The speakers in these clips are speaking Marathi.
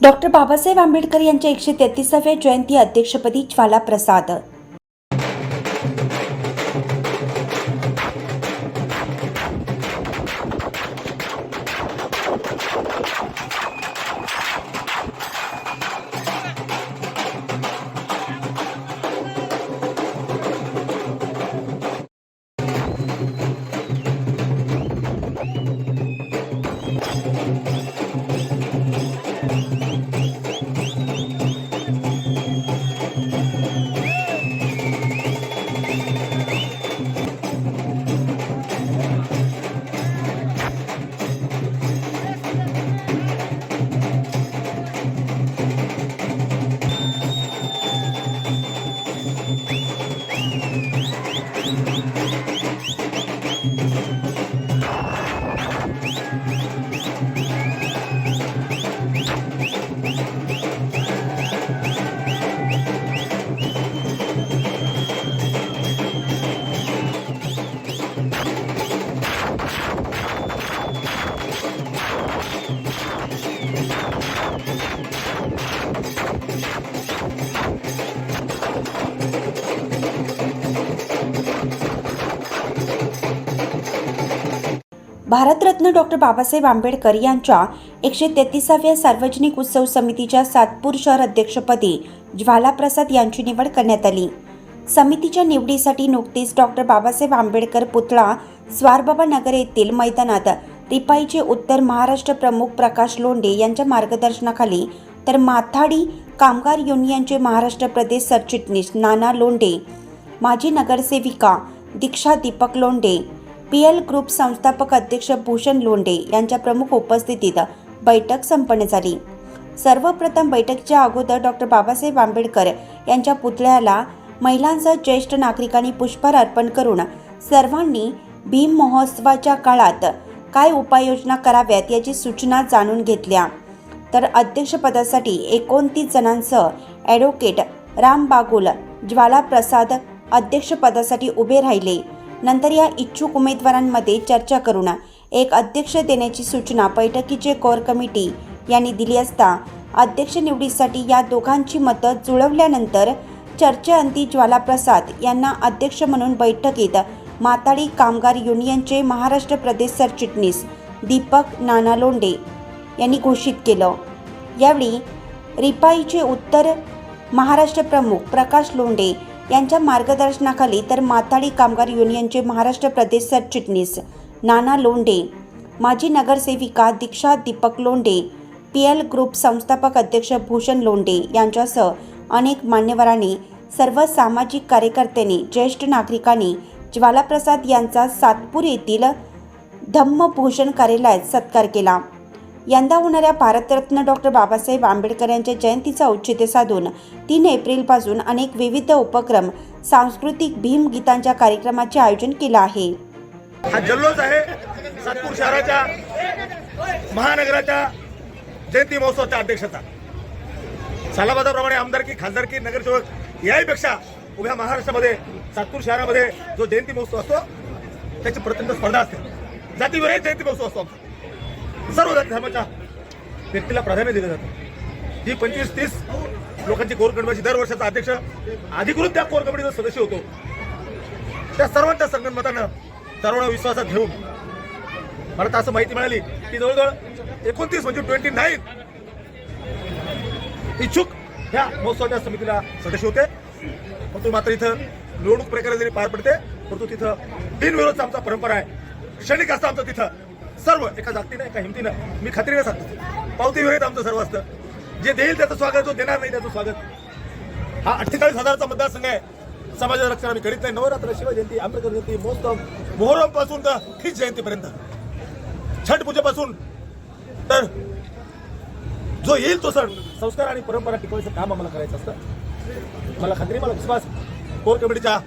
डॉक्टर बाबासाहेब आंबेडकर यांच्या एकशे तेहतीसाव्या जयंती अध्यक्षपदी ज्वाला प्रसाद भारतरत्न डॉक्टर बाबासाहेब आंबेडकर यांच्या एकशे तेहतीसाव्या सार्वजनिक उत्सव समितीच्या सातपूर शहर अध्यक्षपदी ज्वालाप्रसाद यांची निवड करण्यात आली. समितीच्या निवडीसाठी नुकतीच डॉक्टर बाबासाहेब आंबेडकर पुतळा स्वारबाबा नगर येथील मैदानात रिपाईचे उत्तर महाराष्ट्र प्रमुख प्रकाश लोंढे यांच्या मार्गदर्शनाखाली तर माथाडी कामगार युनियनचे महाराष्ट्र प्रदेश सरचिटणीस नाना लोंढे माजी नगरसेविका Diksha Deepak Londhe P L group संस्थापक अध्यक्ष भूषण लोंढे यांच्या प्रमुख उपस्थितीत बैठक संपन्न झाली. सर्वप्रथम बैठकीच्या अगोदर डॉक्टर बाबासाहेब आंबेडकर यांच्या पुतळ्याला महिलांसह ज्येष्ठ नागरिकांनी पुष्पहार अर्पण करून सर्वांनी भीम महोत्सवाच्या काळात काय उपाययोजना कराव्यात याची सूचना जाणून घेतल्या. तर अध्यक्षपदासाठी एकोणतीस जणांसह ॲडव्होकेट राम बागुल ज्वाला प्रसाद अध्यक्षपदासाठी उभे राहिले. नंतर या इच्छुक उमेदवारांमध्ये चर्चा करून एक अध्यक्ष देण्याची सूचना बैठकीचे कोर कमिटी यांनी दिली असता अध्यक्ष निवडीसाठी या दोघांची मतं जुळवल्यानंतर चर्चेअंती ज्वालाप्रसाद यांना अध्यक्ष म्हणून बैठकीत माताडी कामगार युनियनचे महाराष्ट्र प्रदेश सरचिटणीस दीपक नाना लोंडे यांनी घोषित केलं. यावेळी रिपाईचे उत्तर महाराष्ट्र प्रमुख प्रकाश लोंडे यांच्या मार्गदर्शनाखाली तर माताडी कामगार युनियनचे महाराष्ट्र प्रदेश सरचिटणीस नाना लोंढे माजी नगरसेविका Diksha Deepak Londhe P L group संस्थापक अध्यक्ष भूषण लोंढे यांच्यासह अनेक मान्यवरांनी सर्व सामाजिक कार्यकर्त्यांनी ज्येष्ठ नागरिकांनी ज्वालाप्रसाद यांचा सातपूर येथील धम्मभूषण कार्यालयात सत्कार केला. यंदा होणाऱ्या भारतरत्न डॉक्टर बाबासाहेब आंबेडकर यांच्या जयंतीचा औचित्य साधून तीन एप्रिलपासून अनेक विविध उपक्रम सांस्कृतिक भीम गीतांच्या कार्यक्रमाचे आयोजन केलं आहे. हा जल्लोष आहे. सातपूर शहराच्या महानगराच्या जयंती महोत्सवाच्या अध्यक्षता. सालाबादाप्रमाणे आमदारकी खासदारकी नगरसेवक याहीपेक्षा उभ्या महाराष्ट्रामध्ये सातपूर शहरामध्ये जो जयंती महोत्सव असतो त्याची प्रचंड स्पर्धा असते. जातीवर जयंती महोत्सव असतो आमचा. सर्व जाती धर्माच्या व्यक्तीला प्राधान्य दिलं जातं. ही पंचवीस तीस लोकांची कोर कमिटीची दर वर्षाचा अध्यक्ष अधिकृत त्या कोर कमिटीचा सदस्य होतो. त्या सर्वांच्या संगणमतानं सर्वांना विश्वासात घेऊन मला तर असं माहिती मिळाली की जवळजवळ एकोणतीस म्हणजे ट्वेंटी नाईन इच्छुक ह्या महोत्सवाच्या समितीला सदस्य होते. परंतु मात्र इथं निवडणूक प्रक्रिया जरी पार पडते परंतु तिथं बिनविरोधचा आमचा परंपरा आहे. क्षणिक असतं आमचं तिथं. सर्व एका जातीनं एका हिमतीनं मी खात्रीनं सांगतो. पावती विरहित आमचं सर्व असतं जे देईल त्याचं स्वागत जो देणार नाही त्याचं स्वागत. हा अठ्ठेचाळीस हजारचा मतदारसंघ आहे. समाजाचं रक्षण आम्ही करीत नाही. नवरात्र शिवजयंती आंबेडकर जयंती महोत्सव मोहरमपासून तर ख्रिस जयंतीपर्यंत. छठ पूजेपासून. तर जो येईल तो सण संस्कार आणि परंपरा टिकवायचं काम आम्हाला करायचं असतं. मला खात्री मला विश्वास कोर कमिटीच्या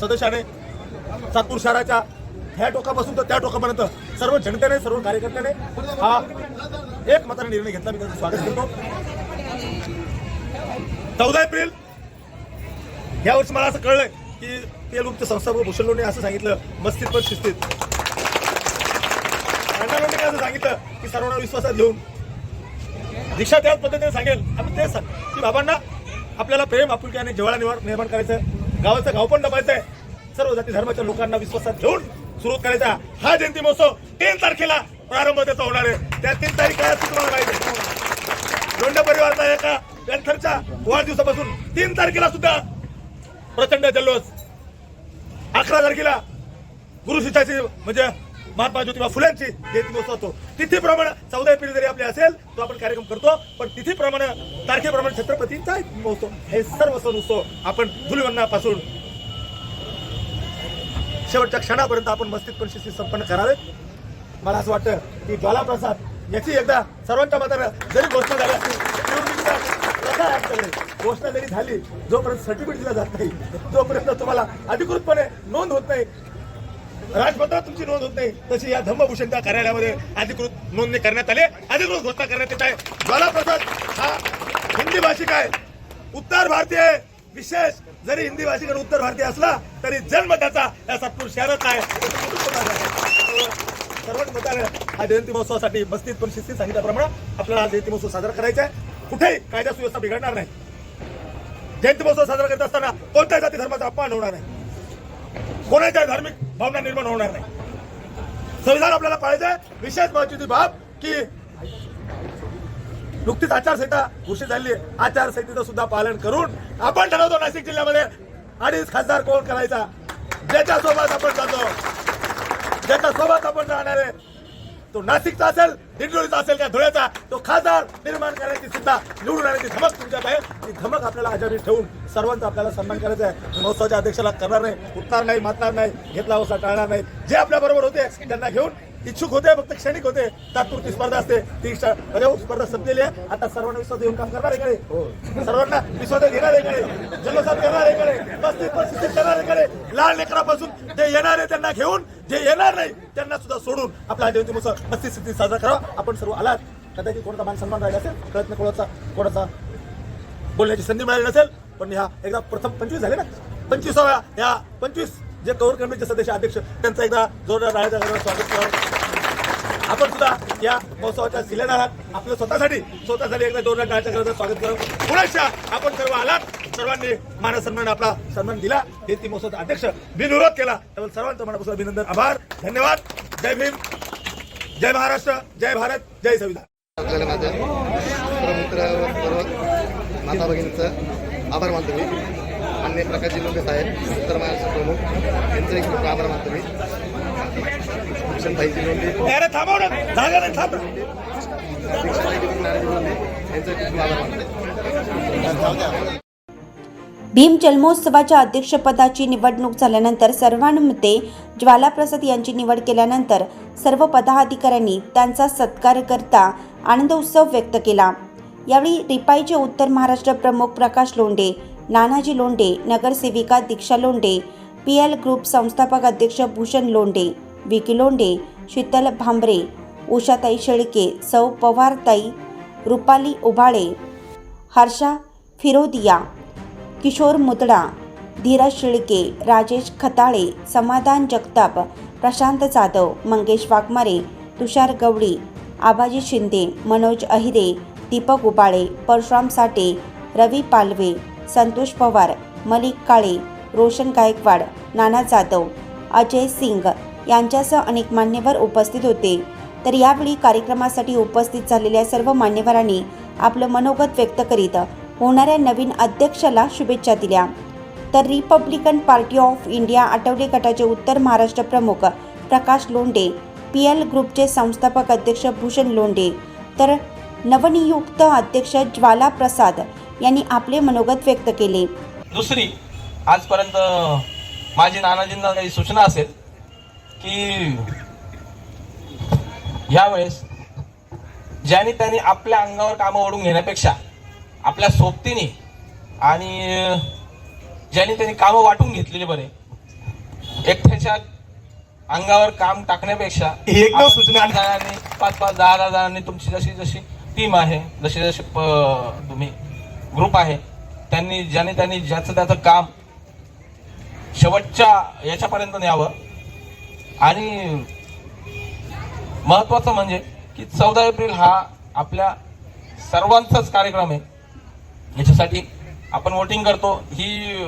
सदस्याने सातपूर शहराच्या ह्या टोकापासून तर त्या टोकापर्यंत सर्व जनतेने सर्व कार्यकर्त्याने हा एक मताने निर्णय घेतला. मी त्याचं स्वागत करतो. चौदा एप्रिल या वर्षी मला असं कळलंय की ते लोकचे संस्थापक भूषण लोणे असं सांगितलं मस्तीत पण शिस्तीत. अण्णा लोणे असं सांगितलं की सर्वांना विश्वासात घेऊन. दिशा त्याच पद्धतीने सांगेल. आणि तेच सांग की बाबांना आपल्याला प्रेम आपुलकी आणि जिवाळा निवार निर्माण करायचं गावाचं गाव पण डबायचं आहे सर्व जाती धर्माच्या लोकांना विश्वासात घेऊन सुरू करायचा हा जयंती महोत्सव तीन तारखेला प्रारंभ त्याचा होणार आहे. त्या तीन तारीख काय तुम्हाला माहिती आहे? दोंड परिवाराचा एका पॅन्थरच्या वाढदिवसापासून तीन तारखेला सुद्धा प्रचंड जल्लोष. अकरा तारखेला गुरु शिष्याची म्हणजे महात्मा ज्योतिबा फुल्यांची जयंती महोत्सव होतो तिथीप्रमाणे चौदा एप्रिल जरी आपले असेल तो आपण कार्यक्रम करतो. पण तिथीप्रमाणे तारखेप्रमाणे छत्रपतींचा महोत्सव. हे सर्व सण उत्सव आपण धुलिवंदनापासून शेवटच्या क्षणापर्यंत आपण मस्तीत पण शिस्ती संपन्न करावे. मला असं वाटतं की ज्वालाप्रसाद याची एकदा सर्वांच्या मतानं जरी घोषणा झाली असतील घोषणा जरी झाली जोपर्यंत सर्टिफिकेट दिला जात नाही जोपर्यंत तुम्हाला अधिकृतपणे नोंद होत नाही. राजपत्रात तुमची नोंद होत नाही. तशी या धम्मभूषणच्या कार्यालयामध्ये अधिकृत नोंदणी करण्यात आली. अधिकृत घोषणा करण्यात येत आहे. ज्वालाप्रसाद हा हिंदी भाषिक आहे. उत्तर भारतीय विशेष जरी हिंदी भाषिक उत्तर भारतीय असला तरी जन्म त्याचा या सातपूर शहरात आहे. सर्वच मताने हा जयंती महोत्सवासाठी मस्तीत पण शिस्तीत सांगितल्याप्रमाणे आपल्याला हा जयंती महोत्सव साजरा करायचा आहे. कुठेही कायदा सुव्यवस्था बिघडणार नाही. जयंती महोत्सव साजरा करत असताना कोणत्याही जाती धर्माचा अपमान होणार नाही. कोणाच्या धार्मिक भावना निर्माण होणार नाही. संविधान आपल्याला पाळायचं आहे. विशेष महत्वाची बाब की नुकतीच आचारसंहिता घोषित झाली आचारसंहितेचं सुद्धा पालन करून आपण ठरवतो नाशिक जिल्ह्यामध्ये अडीच खासदार कोण करायचा? ज्याच्यासोबत आपण जातो. ज्याच्यासोबत आपण राहणार आहे. तो नाशिकचा असेल दिंडोरीचा असेल का धुळ्याचा तो खासदार निर्माण करायची सुद्धा निवडून आणण्याची धमक तुमच्यात आहे. ती धमक आपल्याला आजारी ठेवून सर्वांचा आपल्याला सन्मान करायचा आहे. महोत्सवाच्या अध्यक्षाला करणार नाही उठणार नाही मातणार नाही घेतला होता टाळणार नाही. जे आपल्याबरोबर होते त्यांना घेऊन इच्छुक होते फक्त क्षणिक होते. तात्पुरती स्पर्धा असते. ती स्पर्धा संपलेली आहे. आता सर्वांना विश्वास देऊन काम करणार इकडे सर्वांना विश्वास घेणार इकडे कडे जल्लोषात करणार इकडे पस्तीस पस्तीस करणार इकडे लाल लहान लेकरापासून जे येणार आहे त्यांना घेऊन जे येणार नाही त्यांना सुद्धा सोडून आपला हा जयंती पस्तीस स्थिती साजरा करावा. आपण सर्व आलात. कदाचित कोणाचा मान सन्मान राहिला असेल प्रयत्न कोणाचा कोणाचा बोलण्याची संधी मिळाली नसेल पण ह्या एकदा प्रथम पंचवीस झाले ना? पंचवीसाव्या ह्या पंचवीस जे कौर कमिटीचे सदस्य अध्यक्ष त्यांचा एकदा जोरदार राहायचा स्वागत करा. आपण सुद्धा या महोत्सवाच्या शिलेदार आहात. आपल्या स्वतःसाठी स्वतःसाठी एकदा जोरदार टाळ्याच्या स्वागत करावं पुण्याच्या आपण सर्व आलात. सर्वांनी मान सन्मान आपला सन्मान दिला. हे ती महोत्सवाचा अध्यक्ष बिनविरोध केला. त्यामुळे सर्वांचं मनापासून अभिनंदन आभार धन्यवाद. जय भीम जय महाराष्ट्र जय भारत जय संविधान. आपल्याला माझ्या मित्र माता भगिनीचं आभार मानतो मी. अन्य प्रकारचे लोक साहेब उत्तर महाराष्ट्र प्रमुख यांचं एक खूप आभार मानतो मी. भूषण भाईची लोंढे. नारायण लोंढे यांचं खूप आभार मानतो भीम जन्मोत्सवाच्या अध्यक्षपदाची निवडणूक झाल्यानंतर सर्वानुमते ज्वालाप्रसाद यांची निवड केल्यानंतर सर्व पदाधिकाऱ्यांनी त्यांचा सत्कार करता आनंद उत्सव व्यक्त केला. यावेळी रिपाईचे उत्तर महाराष्ट्र प्रमुख प्रकाश लोंढे नानाजी लोंढे नगरसेविका Diksha Londhe P L group संस्थापक अध्यक्ष भूषण लोंढे विकी लोंढे शीतल भांबरे उषाताई शेळके सौ पवारताई रुपाली उभाळे हर्षा फिरोदिया किशोर मुदडा धीरज शिळके राजेश खताळे समाधान जगताप प्रशांत जाधव मंगेश वाघमारे तुषार गवळी आबाजी शिंदे मनोज अहिरे दीपक उबाळे परशुराम साठे रवी पालवे संतोष पवार मलिक काळे रोशन गायकवाड नाना जाधव अजय सिंग यांच्यासह अनेक मान्यवर उपस्थित होते. तर यावेळी कार्यक्रमासाठी उपस्थित झालेल्या सर्व मान्यवरांनी आपलं मनोगत व्यक्त करीत होणाऱ्या नवीन अध्यक्षाला शुभेच्छा दिल्या. तर Republican Party of India Athawale गटाचे उत्तर महाराष्ट्र प्रमुख प्रकाश लोंढे पी एल ग्रुपचे संस्थापक अध्यक्ष भूषण लोंढे तर नवनियुक्त अध्यक्ष ज्वाला प्रसाद यांनी आपले मनोगत व्यक्त केले. दुसरी आजपर्यंत माझी नानाजींना काही सूचना असेल की यावेळेस ज्याने त्यांनी आपल्या अंगावर कामं ओढून घेण्यापेक्षा आपल्या सोबतीने आणि ज्याने त्यांनी कामं वाटून घेतलेली बरे एकट्याच्या अंगावर काम टाकण्यापेक्षा एकमेव सूचना पाच पाच दहा दहा जणांनी तुमची जशी जशी टीम आहे जशी जशी तुम्ही ग्रुप आहे. त्यांनी ज्याने त्यांनी ज्याचं त्याचं काम शेवटच्या याच्यापर्यंत न्यावं. आणि महत्त्वाचं म्हणजे की चौदा एप्रिल हा आपल्या सर्वांचाच कार्यक्रम आहे. याच्यासाठी आपण वोटिंग करतो. ही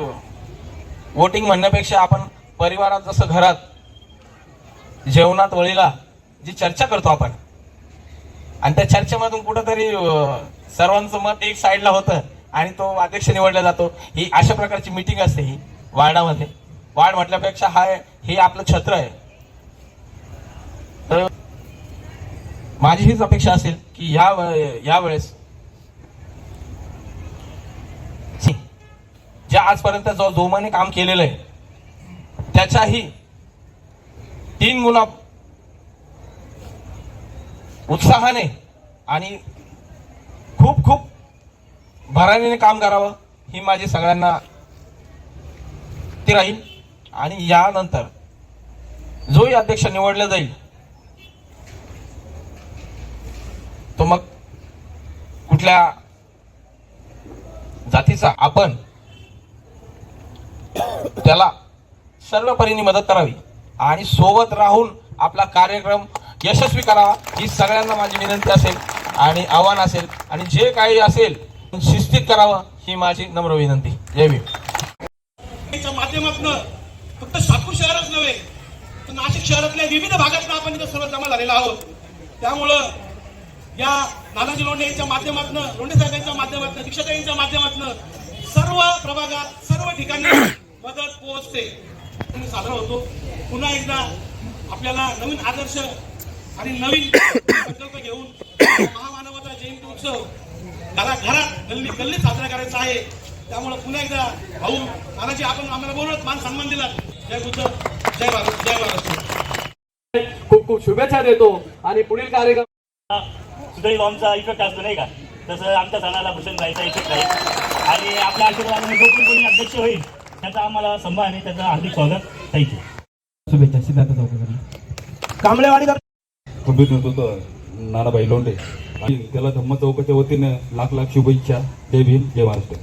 वोटिंग म्हणण्यापेक्षा आपण परिवारात जसं घरात जेवणात वळीला जी चर्चा करतो आपण आणि त्या चर्चेमधून कुठंतरी सर्वांचं मत एक साईडला होतं आणि तो अध्यक्ष निवडला जातो. ही अशा प्रकारची मिटिंग असते ही वार्डामध्ये. वार्ड म्हटल्यापेक्षा हा हे आपलं छत्र आहे. तर माझी हीच अपेक्षा असेल की ह्या यावेळेस ज्या जे आजपर्यंत जो जोमाने काम केलेलं आहे त्याच्याही तीन गुणा उत्साहाने आणि खूप खूप भरारीने काम करावं ही माझी सगळ्यांना ती राहील. आणि यानंतर जोही अध्यक्ष निवडला जाईल तो मग कुठल्या जातीचा आपण त्याला सर्व परीने मदत करावी आणि सोबत राहून आपला कार्यक्रम यशस्वी करावा ही सगळ्यांना माझी विनंती असेल आणि आव्हान असेल. आणि जे काही असेल शिस्तीत करावं ही माझी नम्र विनंती. जय भीम. माध्यमातून फक्त सातपूर शहरच नव्हे तर नाशिक शहरातल्या विविध भागातून आपण इथं सर्व जमा झालेला आहोत. त्यामुळं या नानाजी लोंढे यांच्या माध्यमातून लोंढे साहेबांच्या माध्यमातून दीक्षाताईंच्या माध्यमातून सर्व प्रभागात सर्व ठिकाणी मदत पोहोचते. आणि साजरा होतो. पुन्हा एकदा आपल्याला नवीन आदर्श आणि नवीन संकल्प घेऊन महामानवता जयंती उत्सव घरात घरात गल्ली गल्ली साजरा करायचा आहे. त्यामुळे पुन्हा एकदा भाऊ नानाजी आपण आम्हाला बोलत मान सन्मान दिला. जय बुद्ध जय भारत जय महाराष्ट्र खूप खूप शुभेच्छा देतो आणि पुढील कार्यक्रम सुदैव बॉम्बचा इफेक्ट असतो नाही का? तसं आमच्या सणाला भूषण जायचा इफेक्ट आहे. आणि आपल्या आशीर्वादाने जो पण कोणी अध्यक्ष होईल त्याचा आम्हाला सन्मान आहे त्याचं हार्दिक स्वागत. थँक्यू शुभेच्छा. सिद्धार्थ चौकेकर कांबळेवाडीकर गंभीर नेतृत्व नानाभाई लोंढे. आणि त्याला धम्म चौकाच्या वतीने लाख लाख शुभेच्छा. जय भीम जय महाराष्ट्र.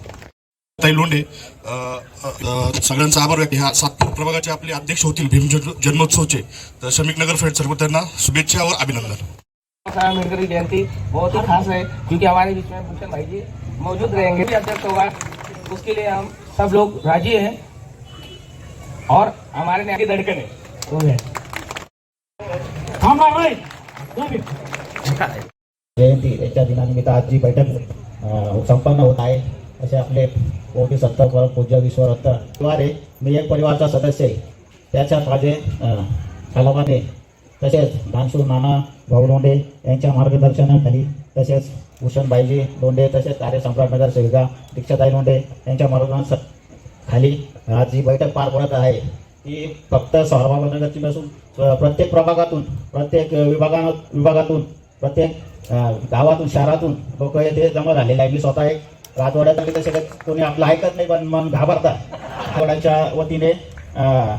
ताई लोंढे सगळ्यांचा आभार व्यक्त. ह्या सातपूर प्रभागाचे आपले अध्यक्ष होतील भीम जन्म- जन्मोत्सवचे. तर श्रमिक नगर फ्रेंड सर्व त्यांना शुभेच्छा और अभिनंदन. की जयंती बहुत ही खास है क्योंकि हमारे बीच में भूषण भाई जी मौजूद रहेंगे। भी अध्यक्ष होगा उसके लिए हम सब लोग राजी हैं और हमारे ने आगे धड़कन है। जयंती यांच्या दिनानिमित्त आज जी बैठक संपन्न होत आहे. असे आपले मोठी सत्तर परम पूज्य विश्वरत्नद्वारे मी एक परिवारचा सदस्य आहे. त्याच्यात माझे अ, तसेच दानशूर नाना भाऊ लोंढे यांच्या मार्गदर्शनाखाली तसेच भूषणबाईजी लोंढे तसेच कार्यसम्राट नगर सेविका दीक्षाताई लोंढे यांच्या मार्गदर्शन खाली आज जी बैठक पार पडत आहे. ही फक्त नगरची नसून प्रत्येक प्रभागातून प्रत्येक विभागा विभागातून प्रत्येक गावातून शहरातून लोक येथे जमा झालेले आहे मी स्वतः एक राजवाड्यात आले तसे कोणी आपलं ऐकत नाही पण मन घाबरतात. राजवाड्याच्या वतीने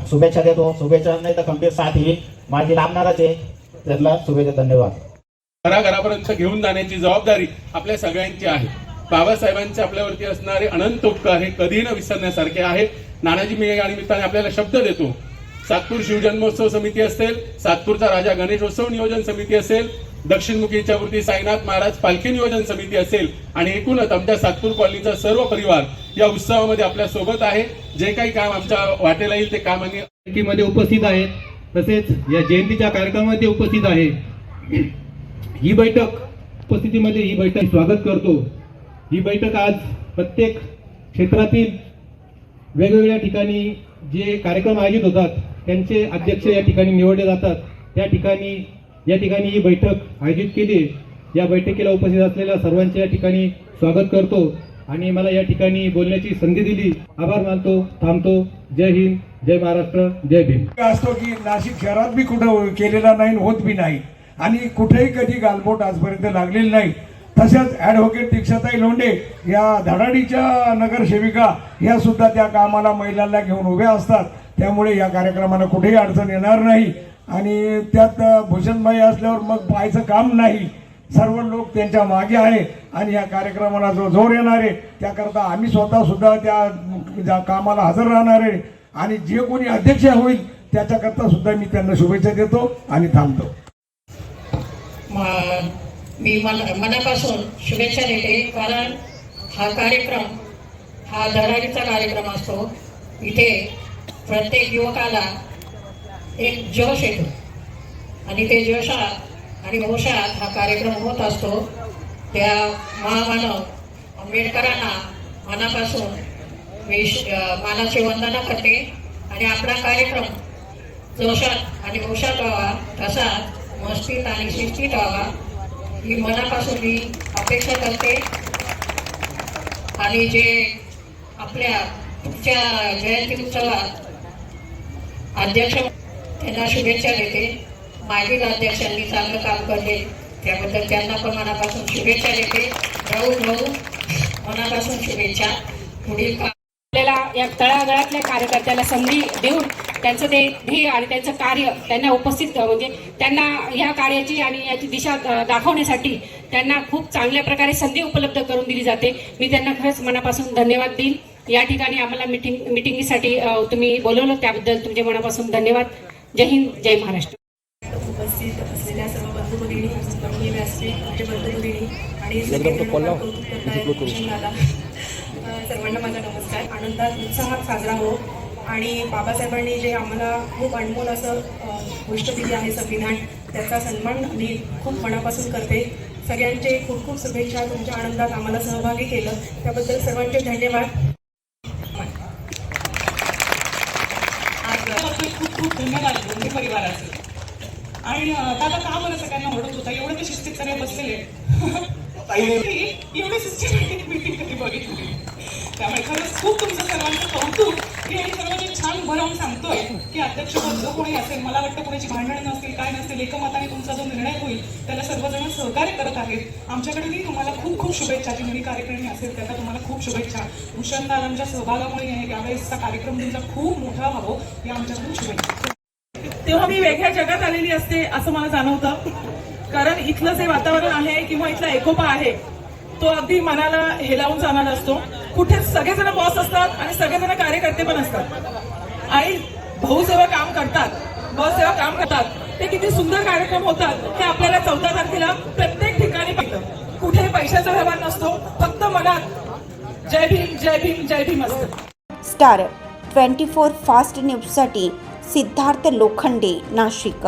शुभेच्छा देतो. शुभेच्छा नाही तर खंबीर साथ ही माझी लाभणारच आहे. त्यांना शुभेच्छा धन्यवाद. घराघरापर्यंत घेऊन जाण्याची जबाबदारी आपल्या सगळ्यांची आहे. बाबासाहेबांचे आपल्यावरती असणारे अनंत उपकार हे कधी न विसरण्यासारखे आहे. नानाजी मी या निमित्ताने आपल्याला शब्द देतो. सातपूर शिवजन्मोत्सव समिती असेल सातपूरचा राजा गणेशोत्सव नियोजन समिती असेल दक्षिणमुखीच्या वृत्ती साईनाथ महाराज पालखी नियोजन समिती असेल आणि एकूणच आमच्या सातपूर कॉलनीचा सर्व परिवार या उत्सवामध्ये आपल्यासोबत आहे. जे काही काम आमच्या वाटेला येईल ते काम आम्ही मध्ये उपस्थित आहेत. तसेच या जयंतीच्या कार्यक्रमामध्ये उपस्थित आहे. ही बैठक उपस्थितीमध्ये ही बैठक स्वागत करतो. ही बैठक आज प्रत्येक क्षेत्रातील वेगवेगळ्या ठिकाणी जे कार्यक्रम आयोजित होतात त्यांचे अध्यक्ष या ठिकाणी निवडले जातात. त्या ठिकाणी या ठिकाणी ही बैठक आयोजित केली. या बैठकीला उपस्थित असलेल्या सर्वांचे या ठिकाणी स्वागत करतो आणि मला या ठिकाणी बोलण्याची संधी दिली. आभार मानतो थांबतो. जय हिंद जय महाराष्ट्र जय भीम. असतो की नाशिक शहरात बी कुठं केलेला नाही होत बी नाही. आणि कुठेही कधी गालबोट आजपर्यंत लागलेली नाही. तसेच ॲडव्होकेट दीक्षाताई लोंढे या धडाडीच्या नगरसेविका या सुद्धा त्या कामाला महिलांना घेऊन उभ्या असतात. त्यामुळे या कार्यक्रमाला कुठेही अडचण येणार नाही. आणि त्यात भूषणबाई असल्यावर मग पाहायचं काम नाही. सर्व लोक त्यांच्या मागे आहे आणि या कार्यक्रमाला जो जोर येणार आहे त्याकरता आम्ही स्वतः सुद्धा त्या कामाला हजर राहणार आहे. आणि जे कोणी अध्यक्ष होईल त्याच्याकरता सुद्धा मी त्यांना शुभेच्छा देतो आणि थांबतो. मी मन मनापासून शुभेच्छा देते कारण हा कार्यक्रम हा धडाडीचा कार्यक्रम असतो. इथे प्रत्येक युवकाला एक जोश येतो. आणि ते जोशात आणि होशात हा कार्यक्रम होत असतो. त्या महामानव आंबेडकरांना मनापासून मी श- मानाची वंदना करते. आणि आपला कार्यक्रम जोशात आणि होशात व्हावा तसाच मस्तीत आणि शिस्तीत व्हावा. ही मनापासून मी अपेक्षा करते. आणि जे आपल्या पुढच्या जयंती उत्सवात अध्यक्ष त्यांना शुभेच्छा देते. मागील अध्यक्षांनी चांगलं काम करले. त्याबद्दल त्यांना पण मनापासून शुभेच्छा देते. राहू भाऊ मनापासून शुभेच्छा. पुढील आपल्याला या तळागाळातल्या कार्यकर्त्याला संधी देऊन त्यांचं ते ध्येय आणि त्यांचं कार्य त्यांना उपस्थित म्हणजे त्यांना ह्या कार्याची आणि याची दिशा दाखवण्यासाठी त्यांना खूप चांगल्या प्रकारे संधी उपलब्ध करून दिली जाते. मी त्यांना खरंच मनापासून धन्यवाद देईन. या ठिकाणी आम्हाला मिटिंग मिटिंगसाठी तुम्ही बोलवलं. त्याबद्दल तुमचे मनापासून धन्यवाद. जय हिंद जय महाराष्ट्र. उपस्थित असलेल्या सर्व बंधू भगिनी गणनीय व्यासपीठ माझे बंधू भगिनी आणि सगळेजण मला कौतुक करतायत, भूषण दादा. अ, सर्वांना माझा नमस्कार. आनंदात उत्साहात साजरा हो. आणि बाबासाहेबांनी जे आम्हाला खूप अनमोल असं गोष्ट दिली आहे संविधान त्याचा सन्मान मी खूप मनापासून करते. सगळ्यांचे खूप खूप शुभेच्छा तुमच्या आनंदात आम्हाला सहभागी केलं. त्याबद्दल सर्वांचे धन्यवाद. खूप खूप धन्यवाद दोन्ही परिवाराचे. आणि दादा का मला सगळ्यांना ओळख होता? एवढं ते शिस्तीत सगळे बसलेले एवढी सिस्टमॅटिक मीटिंग कधी बघितली? त्यामुळे खरंच खूप तुमचं सर्वांचं कौतुक. की सगळं सर्वांनी छान भरवून सांगतोय की अध्यक्षपद जो कोणी असेल मला वाटतं कोणाची भांडणं नसतील काय नसतील एकमताने तुमचा जो निर्णय होईल त्याला सर्वजण सहकार्य करत आहेत. आमच्याकडेही तुम्हाला खूप खूप शुभेच्छा. जी मी कार्यक्रमी असेल त्याला तुम्हाला खूप शुभेच्छा. भूषण दादांच्या सहभागामुळे यावेळेसचा कार्यक्रम तुमचा खूप मोठा व्हावं या आमच्याकडून शुभेच्छा. तेव्हा मी वेगळ्या जगात आलेली असते असं मला जाणवतं. कारण इथलं जे वातावरण आहे किंवा इथला एकोपा आहे तो अगदी मनाला हेलावून जाणारा असतो. कुठे सगळेजण बॉस असतात आणि सगळेजण कार्यकर्ते पण असतात. आणि भाऊ जेव्हा काम करतात बॉस जेव्हा काम करतात ते किती सुंदर कार्यक्रम होतात हे आपल्याला चौदा तारखेला प्रत्येक ठिकाणी पाहिलं कुठे पैशाचा व्यवहार नसतो फक्त मनात जय भीम जय भीम जय भीम असतं. स्टार ट्वेंटी फोर फास्ट न्यूजसाठी सिद्धार्थ लोखंडे नाशिक.